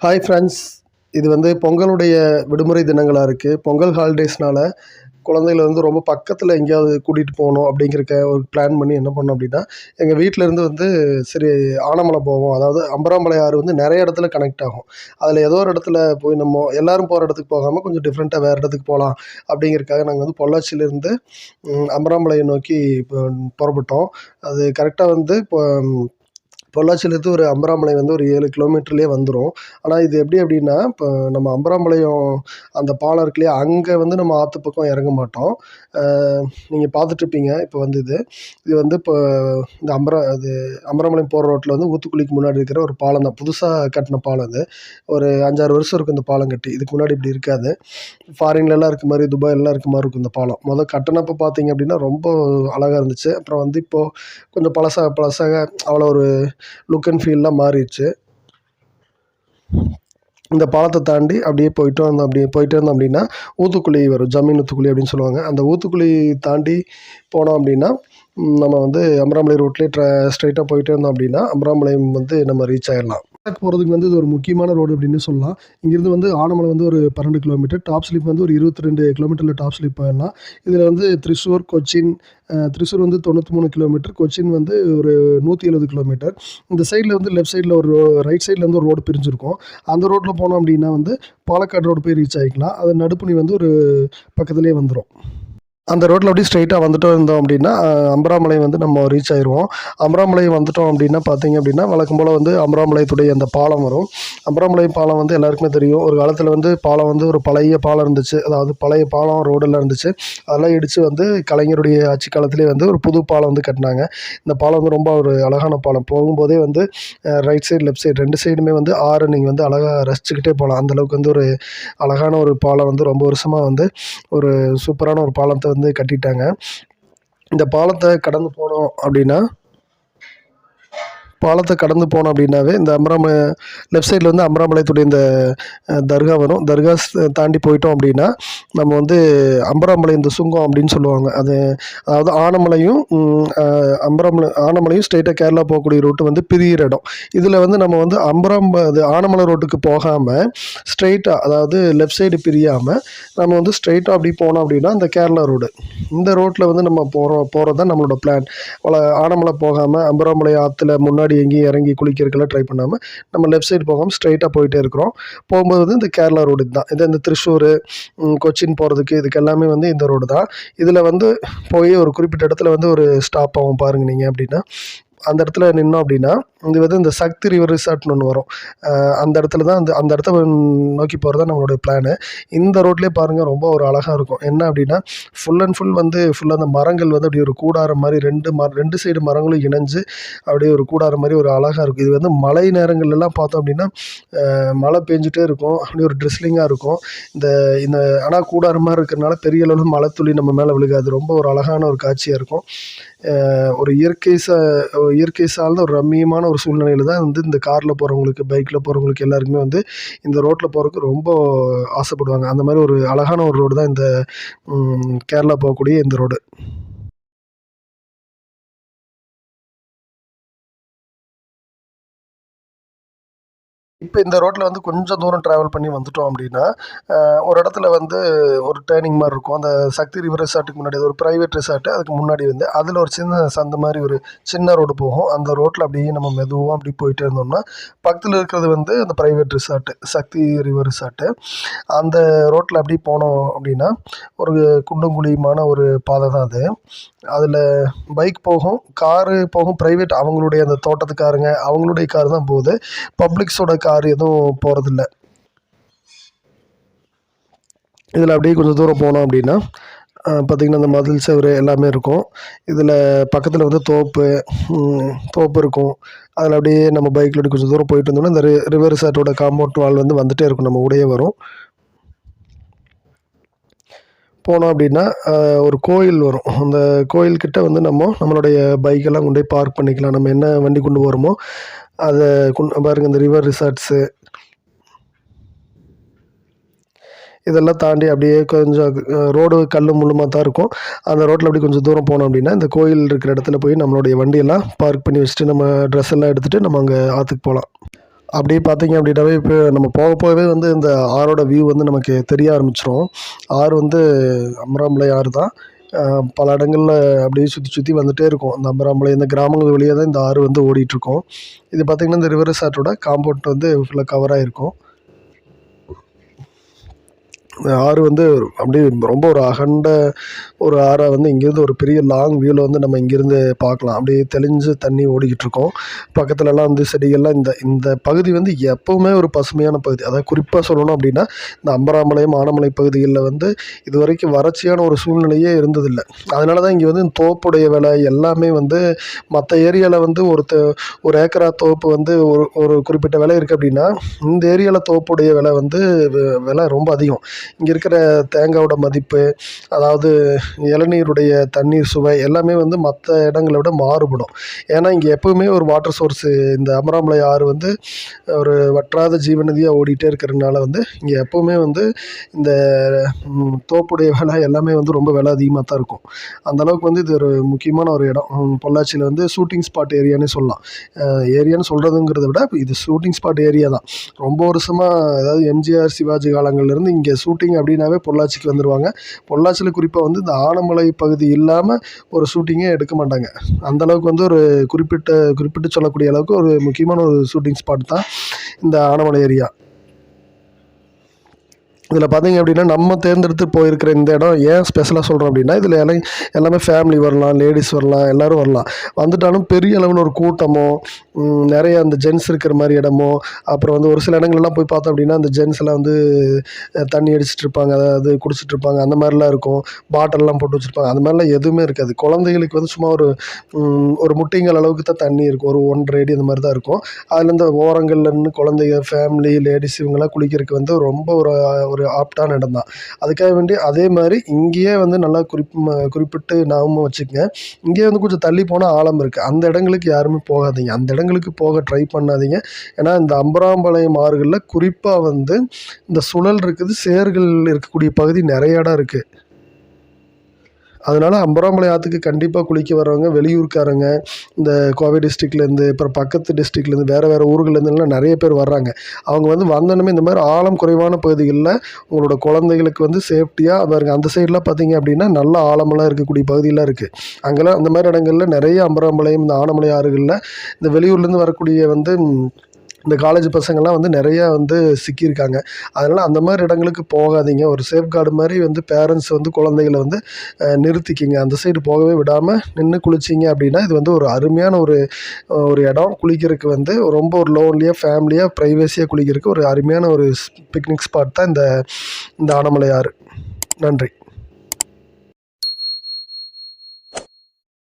Hi friends இது வந்து பொங்கலுடைய விடுமுறை தினங்களாக இருக்குது பொங்கல் ஹாலிடேஸ்னால் குழந்தைகள வந்து ரொம்ப பக்கத்தில் எங்கேயாவது கூட்டிகிட்டு போகணும் அப்படிங்கிறக்க ஒரு பிளான் பண்ணி என்ன பண்ணோம் அப்படின்னா எங்கள் வீட்டிலேருந்து வந்து சரி ஆனமலை போவோம். அதாவது அம்பராமலை ஆறு வந்து நிறைய இடத்துல கனெக்ட் ஆகும். அதில் ஏதோ ஒரு இடத்துல போய் நம்ம எல்லாரும் போகிற இடத்துக்கு போகாமல் கொஞ்சம் டிஃப்ரெண்ட்டாக வேறு இடத்துக்கு போகலாம் அப்படிங்கிறக்காக நாங்கள் வந்து பொள்ளாச்சியிலேருந்து அம்பராமலையை நோக்கி புறப்பட்டோம். அது கரெக்டாக வந்து இப்போ பொள்ளாச்சியிலேருந்து ஒரு அம்பராமலை வந்து ஒரு ஏழு கிலோமீட்டர்லேயே வந்துடும் ஆனால் இது எப்படி அப்படின்னா இப்போ நம்ம அம்பராம்பாளையம் அந்த பாலம் இருக்கு இல்லையா அங்கே வந்து நம்ம ஆற்று பக்கம் இறங்க மாட்டோம். நீங்கள் பார்த்துட்ருப்பீங்க இப்போ வந்து இது. இது வந்து இப்போ இந்த அம்பரா இது அம்பராம்பாளையம் போகிற ரோட்டில் வந்து ஊத்துக்குழிக்கு முன்னாடி இருக்கிற ஒரு பாலம் தான். புதுசாக கட்டின பாலம் அது. ஒரு அஞ்சாறு வருஷம் இருக்கும் இந்த பாலம் கட்டி. இதுக்கு முன்னாடி இப்படி இருக்காது. ஃபாரின்லலாம் இருக்க மாதிரி துபாயிலலாம் இருக்க மாதிரி இருக்கும் இந்த பாலம். முதல் கட்டினப்போ பார்த்தீங்க அப்படின்னா ரொம்ப அழகாக இருந்துச்சு. அப்புறம் வந்து இப்போது கொஞ்சம் பழசாக பழசாக அவ்வளோ ஒரு லுக் அண்ட் ஃபீல்லாம் மாறிடுச்சு. இந்த பாலத்தை தாண்டி அப்படியே போயிட்டு வந்தோம் அப்படியே போயிட்டு இருந்தோம் அப்படின்னா ஊத்துக்குழி வரும் ஜமீன் ஊத்துக்குழி அப்படின்னு சொல்லுவாங்க. அந்த ஊத்துக்குழி தாண்டி போனோம் அப்படின்னா நம்ம வந்து அமராமலை ரோட்லேயே ட்ர ஸ்ட்ரைட்டாக போயிட்டே இருந்தோம் அப்படின்னா அமராமலையம் வந்து நம்ம ரீச் ஆயிடலாம். போகிறதுக்கு வந்து இது ஒரு முக்கியமான ரோடு அப்படின்னு சொல்லலாம். இங்கேருந்து வந்து ஆனமலை வந்து ஒரு பன்னெண்டு கிலோமீட்டர் டாப் ஸ்லிப் வந்து ஒரு இருபத்தி ரெண்டு கிலோமீட்டரில் டாப் ஸ்லிப் போயிடலாம். இதில் வந்து திரிசூர் கொச்சின் திரிசூர் வந்து தொண்ணூற்றி மூணு கிலோமீட்டர் கொச்சின் வந்து ஒரு நூற்றி எழுபது கிலோமீட்டர் இந்த சைடில் வந்து லெஃப்ட் சைடில் ஒரு ரைட் சைடில் வந்து ஒரு ரோடு பிரிஞ்சிருக்கும். அந்த ரோட்டில் போனோம் அப்படின்னா வந்து பாலக்காடு ரோடு போய் ரீச் ஆகிக்கலாம் அது நடுப்புணி வந்து ஒரு பக்கத்துலேயே வந்துடும் அந்த ரோட்டில் அப்படியே ஸ்ட்ரைட்டாக வந்துட்டோம் இருந்தோம் அப்படின்னா அம்பராமலை வந்து நம்ம ரீச் ஆயிடுவோம் அம்பராமலை வந்துட்டோம் அப்படின்னா பார்த்தீங்க அப்படின்னா வழக்கம் போல் வந்து அம்பராமலையத்துடைய அந்த பாலம் வரும். அம்பராமலை பாலம் வந்து எல்லாருக்குமே தெரியும். ஒரு காலத்தில் வந்து பாலம் வந்து ஒரு பழைய பாலம் இருந்துச்சு. அதாவது பழைய பாலம் ரோடெல்லாம் இருந்துச்சு. அதெல்லாம் இடித்து வந்து கலைஞருடைய ஆட்சி காலத்திலே வந்து ஒரு புது பாலம் வந்து கட்டினாங்க. இந்த பாலம் வந்து ரொம்ப ஒரு அழகான பாலம். போகும்போதே வந்து ரைட் சைடு லெஃப்ட் சைடு ரெண்டு சைடுமே வந்து ஆறு நீங்கள் வந்து அழகாக ரசிச்சுக்கிட்டே போகலாம் அந்தளவுக்கு வந்து ஒரு அழகான ஒரு பாலம் வந்து ரொம்ப வருஷமாக வந்து ஒரு சூப்பரான ஒரு பாலத்தை வந்து கட்டிட்டாங்க. இந்த பாலத்தை கடந்து போனோம் அப்படின்னா பாலத்தை கடந்து போனோம் அப்படின்னாவே இந்த அமராம லெஃப்ட் சைடில் வந்து அமராமலையத்துடைய இந்த தர்கா வரும். தர்கா தாண்டி போயிட்டோம் அப்படின்னா நம்ம வந்து அம்பராமலை இந்த சுங்கம் அப்படின்னு சொல்லுவாங்க. அது அதாவது ஆனமலையும் ம், அம்பராமலை ஆனமலையும் ஸ்ட்ரெயிட்டாக கேரளா போகக்கூடிய ரூட்டு வந்து பிரியிற இடம். இதில் வந்து நம்ம வந்து அம்பரம் அது ஆனமலை ரோட்டுக்கு போகாமல் ஸ்ட்ரெயிட்டாக அதாவது லெஃப்ட் சைடு பிரியாமல் நம்ம வந்து ஸ்ட்ரெயிட்டாக அப்படி போனோம் அப்படின்னா இந்த கேரளா ரோடு இந்த ரோட்டில் வந்து நம்ம போகிறோம் போகிறது தான் நம்மளோட பிளான் ஆனமலை போகாமல் அம்பராமலை ஆற்றுல முன்னாடி எங்கேயும் இறங்கி குளிக்கிறதுக்கெல்லாம் ட்ரை பண்ணாமல் நம்ம லெஃப்ட் சைடு போகாமல் ஸ்ட்ரைட்டாக போயிட்டே இருக்கிறோம். போகும்போது வந்து இந்த கேரளா ரோடு தான் இது இந்த திருச்சூர் கொச்சின் போகிறதுக்கு இதுக்கு எல்லாமே வந்து இந்த ரோடு தான். இதில் வந்து போய் ஒரு குறிப்பிட்ட இடத்துல வந்து ஒரு ஸ்டாப் ஆகும் பாருங்க நீங்கள் அப்படின்னா. அந்த இடத்துல நின்னோம் அப்படின்னா இது வந்து இந்த சக்தி ரிவர் ரிசார்ட்னு ஒன்று வரும். அந்த இடத்துல தான் அந்த அந்த இடத்த நோக்கி போகிறது தான் நம்மளுடைய பிளானு இந்த ரோட்லேயே பாருங்கள் ரொம்ப ஒரு அழகாக இருக்கும். என்ன அப்படின்னா ஃபுல் அண்ட் ஃபுல் வந்து ஃபுல்லாக அந்த மரங்கள் வந்து அப்படி ஒரு கூடாரம் மாதிரி ரெண்டு மர ரெண்டு சைடு மரங்களும் இணைஞ்சு அப்படியே ஒரு கூடாரம் மாதிரி ஒரு அழகாக இருக்கும். இது வந்து மழை நேரங்கள்லாம் பார்த்தோம் அப்படின்னா மழை பெஞ்சிட்டே இருக்கும். அப்படியே ஒரு ட்ரிஸ்லிங்காக இருக்கும். இந்த இந்த ஆனால் கூடாரம் மாதிரி இருக்கிறனால பெரிய அளவில் மழை துளி நம்ம மேலே விழுகாது. ரொம்ப ஒரு அழகான ஒரு காட்சியாக இருக்கும். ஒரு இயற்கை ச இயற்கை சார்ந்த ஒரு ரம்மியமான ஒரு சூழ்நிலையில் தான் வந்து இந்த காரில் போகிறவங்களுக்கு பைக்கில் போகிறவங்களுக்கு எல்லாருக்குமே வந்து இந்த ரோட்டில் போகிறதுக்கு ரொம்ப ஆசைப்படுவாங்க. அந்த மாதிரி ஒரு அழகான ஒரு ரோடு தான் இந்த கேரளா போகக்கூடிய இந்த ரோடு இப்போ இந்த ரோட்டில் வந்து கொஞ்சம் தூரம் ட்ராவல் பண்ணி வந்துட்டோம் அப்படின்னா ஒரு இடத்துல வந்து ஒரு டேர்னிங் மாதிரி இருக்கும். அந்த சக்தி ரிவர் ரிசார்ட்டுக்கு முன்னாடி ஒரு ப்ரைவேட் ரிசார்ட்டு அதுக்கு முன்னாடி வந்து அதில் ஒரு சின்ன சந்த மாதிரி ஒரு சின்ன ரோடு போகும். அந்த ரோட்டில் அப்படியே நம்ம மெதுவாக அப்படி போயிட்டு இருந்தோம்னா பக்கத்தில் இருக்கிறது வந்து அந்த private resort Shakti river resort அந்த ரோட்டில் அப்படி போனோம் அப்படின்னா ஒரு குண்டும் குழியுமான ஒரு பாதை தான் அது. அதில் பைக் போகும் காரு போகும் ப்ரைவேட் அவங்களுடைய அந்த தோட்டத்துக்காரங்க அவங்களுடைய கார் தான் போகுது. பப்ளிக்ஸோட கார் எதுவும் போகிறதில்ல இதில் அப்படியே கொஞ்சம் தூரம் போனோம் அப்படின்னா பார்த்திங்கன்னா இந்த மதில் சவர் எல்லாமே இருக்கும். இதில் பக்கத்தில் வந்து தோப்பு தோப்பு இருக்கும். அதில் அப்படியே நம்ம பைக்கில் அப்படி கொஞ்சம் தூரம் போயிட்டு இருந்தோம்னா இந்த ரி ரிவர் சாட்டோட காம்பவுண்ட் வால் வந்து வந்துகிட்டே இருக்கும். நம்ம உடையே வரும். போனோம் அப்படின்னா ஒரு கோயில் வரும். அந்த கோயில்கிட்ட வந்து நம்ம நம்மளுடைய பைக்கெல்லாம் கொண்டு போய் பார்க் பண்ணிக்கலாம். நம்ம என்ன வண்டி கொண்டு போகிறோமோ அதை கொண்டு பாருங்கள் இந்த ரிவர் ரிசார்ட்ஸு இதெல்லாம் தாண்டி அப்படியே கொஞ்சம் ரோடு கல் மூலமாக தான் இருக்கும். அந்த ரோட்டில் அப்படி கொஞ்சம் தூரம் போனோம் அப்படின்னா இந்த கோயில் இருக்கிற இடத்துல போய் நம்மளுடைய வண்டியெல்லாம் பார்க் பண்ணி வச்சுட்டு நம்ம ட்ரெஸ் எல்லாம் எடுத்துகிட்டு நம்ம அங்கே ஆற்றுக்கு போகலாம். அப்படியே பார்த்தீங்க அப்படின்னாவே இப்போ நம்ம போக போகவே வந்து இந்த ஆறோட வியூ வந்து நமக்கு தெரிய ஆரம்பிச்சிரும். ஆறு வந்து அமராமலை ஆறு தான். பல இடங்களில் அப்படியே சுற்றி சுற்றி வந்துட்டே இருக்கும். இந்த அமராமலை இந்த கிராமங்கள் வழியாக தான் இந்த ஆறு வந்து ஓடிட்டுருக்கோம் இது பார்த்திங்கன்னா இந்த ரிவர் சாட்டோட காம்பவுண்ட் வந்து ஃபுல்லாக கவர் ஆகிருக்கும் ஆறு வந்து அப்படியே ரொம்ப ஒரு அகண்ட ஒரு ஆறை வந்து இங்கேருந்து ஒரு பெரிய லாங் வியூவில் வந்து நம்ம இங்கேருந்து பார்க்கலாம். அப்படியே தெளிஞ்சு தண்ணி ஓடிக்கிட்டு இருக்கோம். பக்கத்துலலாம் வந்து செடிகள்லாம் இந்த இந்த பகுதி வந்து எப்போவுமே ஒரு பசுமையான பகுதி. அதாவது குறிப்பாக சொல்லணும் அப்படின்னா இந்த அம்பராமலை மானமலை பகுதிகளில் வந்து இது வரைக்கும் வறட்சியான ஒரு சூழ்நிலையே இருந்ததில்லை. அதனால தான் இங்கே வந்து தோப்புடைய விலை எல்லாமே வந்து மற்ற ஏரியாவில் வந்து ஒரு ஒரு ஏக்கரா தோப்பு வந்து ஒரு ஒரு குறிப்பிட்ட விலை இருக்குது அப்படின்னா இந்த ஏரியாவில் தோப்புடைய விலை வந்து விலை ரொம்ப அதிகம். இங்கே இருக்கிற தேங்காயோட மதிப்பு அதாவது இளநீருடைய தண்ணீர் சுவை எல்லாமே வந்து மற்ற இடங்களை விட மாறுபடும். ஏன்னா இங்கே எப்போவுமே ஒரு வாட்டர் சோர்ஸு இந்த அமராமலை ஆறு வந்து ஒரு வற்றாத ஜீவநதியாக ஓடிட்டே இருக்கிறதுனால வந்து இங்கே எப்போவுமே வந்து இந்த தோப்புடைய விலை எல்லாமே வந்து ரொம்ப விலை அதிகமாக தான் இருக்கும். அந்தளவுக்கு வந்து இது ஒரு முக்கியமான ஒரு இடம். பொள்ளாச்சியில் வந்து ஷூட்டிங் ஸ்பாட் ஏரியானே சொல்லலாம். ஏரியான்னு சொல்கிறதுங்கிறத விட இது ஷூட்டிங் ஸ்பாட் ஏரியா தான். ரொம்ப வருஷமாக அதாவது எம்ஜிஆர் சிவாஜி காலங்கள்லேருந்து இங்கே ஷூட்டிங் அப்படின்னாவே பொள்ளாச்சிக்கு வந்துடுவாங்க பொள்ளாச்சியில் குறிப்பாக வந்து இந்த ஆனமலை பகுதி இல்லாமல் ஒரு ஷூட்டிங்கே எடுக்க மாட்டாங்க. அந்தளவுக்கு வந்து ஒரு குறிப்பிட்ட குறிப்பிட்டு சொல்லக்கூடிய அளவுக்கு ஒரு முக்கியமான ஒரு ஷூட்டிங் ஸ்பாட் தான் இந்த ஆனமலை ஏரியா இதில் பார்த்தீங்க அப்படின்னா நம்ம தேர்ந்தெடுத்து போயிருக்கிற இந்த இடம் ஏன் ஸ்பெஷலாக சொல்கிறோம் அப்படின்னா இதில் எல்லாம் எல்லாமே ஃபேமிலி வரலாம் லேடிஸ் வரலாம் எல்லோரும் வரலாம். வந்துட்டாலும் பெரிய அளவில் ஒரு கூட்டமோ நிறைய அந்த ஜென்ஸ் இருக்கிற மாதிரி இடமோ அப்புறம் வந்து ஒரு சில இடங்கள்லாம் போய் பார்த்தோம் அப்படின்னா அந்த ஜென்ஸ் எல்லாம் வந்து தண்ணி அடிச்சிட்டு இருப்பாங்க அதாவது குடிச்சிட்டு இருப்பாங்க அந்த மாதிரிலாம் இருக்கும். பாட்டில்லாம் போட்டு வச்சுருப்பாங்க. அந்த மாதிரிலாம் எதுவுமே இருக்காது. குழந்தைகளுக்கு வந்து சும்மா ஒரு ஒரு முட்டைங்கள் அளவுக்கு தான் தண்ணி இருக்கும். ஒரு ஒன்றரை அடி அந்த மாதிரி தான் இருக்கும். அதில் இந்த ஓரங்கள்ல நின்று குழந்தைங்க ஃபேமிலி லேடிஸ் இவங்கெல்லாம் குளிக்கிறதுக்கு வந்து ரொம்ப ஒரு ஒரு ஆப்டான இடம் தான். அதுக்காக வேண்டி அதே மாதிரி இங்கேயே வந்து நல்லா குறிப் குறிப்பிட்டு நாமும் வச்சுக்கோங்க. இங்கேயே வந்து கொஞ்சம் தள்ளி போனால் ஆழம் இருக்குது அந்த இடங்களுக்கு யாருமே போகாதீங்க. அந்த இடங்கள் இடங்களுக்கு போக ட்ரை பண்ணாதீங்க. ஏன்னா இந்த அம்பராம்பாளையம் ஆறுகளில் குறிப்பாக வந்து இந்த சுழல் இருக்குது சேர்கள் இருக்கக்கூடிய பகுதி நிறைய இடம் இருக்குது அதனால் அம்பராமலை ஆற்றுக்கு கண்டிப்பாக குளிக்க வர்றவங்க வெளியூர்காரங்க இந்த கோவை டிஸ்ட்ரிக்ட்லேருந்து அப்புறம் பக்கத்து டிஸ்ட்ரிக்ட்லேருந்து வேறு வேறு ஊர்கள்லேருந்துலாம் நிறைய பேர் வர்றாங்க. அவங்க வந்து வந்தோடனே இந்த மாதிரி ஆழம் குறைவான பகுதிகளில் உங்களோட குழந்தைகளுக்கு வந்து சேஃப்டியாக பாருங்க அந்த சைட்லாம் பார்த்தீங்க அப்படின்னா நல்ல ஆழமெல்லாம் இருக்கக்கூடிய பகுதியெல்லாம் இருக்குது அங்கெல்லாம் அந்த மாதிரி இடங்களில் நிறைய அம்பராமலையும் இந்த ஆனமலை ஆறுகளில் இந்த வெளியூர்லேருந்து வரக்கூடிய வந்து இந்த காலேஜ் பசங்கள்லாம் வந்து நிறையா வந்து சிக்கியிருக்காங்க. அதனால் அந்த மாதிரி இடங்களுக்கு போகாதீங்க. ஒரு சேஃப்கார்டு மாதிரி வந்து பேரண்ட்ஸ் வந்து குழந்தைகளை வந்து நிறுத்திக்கிங்க. அந்த சைடு போகவே விடாமல் நின்று குளிச்சிங்க அப்படின்னா இது வந்து ஒரு அருமையான ஒரு ஒரு இடம். குளிக்கிறதுக்கு வந்து ரொம்ப ஒரு லோன்லியாக ஃபேமிலியாக ப்ரைவேசியாக குளிக்கிறதுக்கு ஒரு அருமையான ஒரு பிக்னிக் ஸ்பாட் தான் இந்த இந்த ஆனமலையாறு. ஆறு நன்றி.